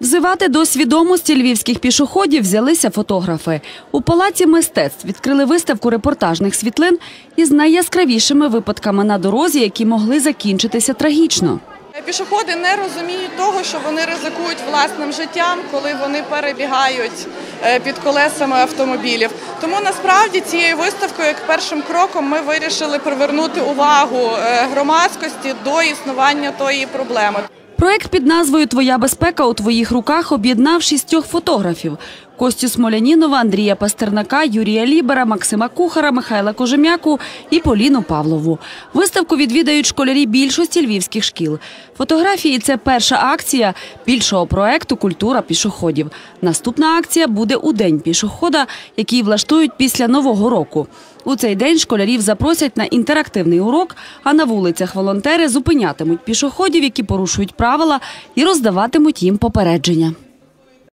Взивати до свідомості львівських пішоходів взялися фотографи. У палаці мистецтв відкрили виставку репортажних світлин із найяскравішими випадками на дорозі, які могли закінчитися трагічно. Пішоходи не розуміють того, що вони ризикують власним життям, коли вони перебігають е, під колесами автомобілів. Тому насправді цією виставкою, як першим кроком, ми вирішили привернути увагу е, громадськості до існування тої проблеми. Проект під назвою Твоя безпека у твоїх руках об'єднав шістьох фотографів: Костю Смолянінова, Андрія Пастернака, Юрія Лібера, Максима Кухара, Михайла Кожем'яку і Поліну Павлову. Виставку відвідають школярі більшості львівських шкіл. Фотографії це перша акція більшого проекту Культура пішоходів. Наступна акція буде у день пішохода, який влаштують після нового року. У цей день школярів запросять на інтерактивний урок, а на вулицях волонтери зупинятимуть пішоходів, які порушують правила, і роздаватимуть їм попередження.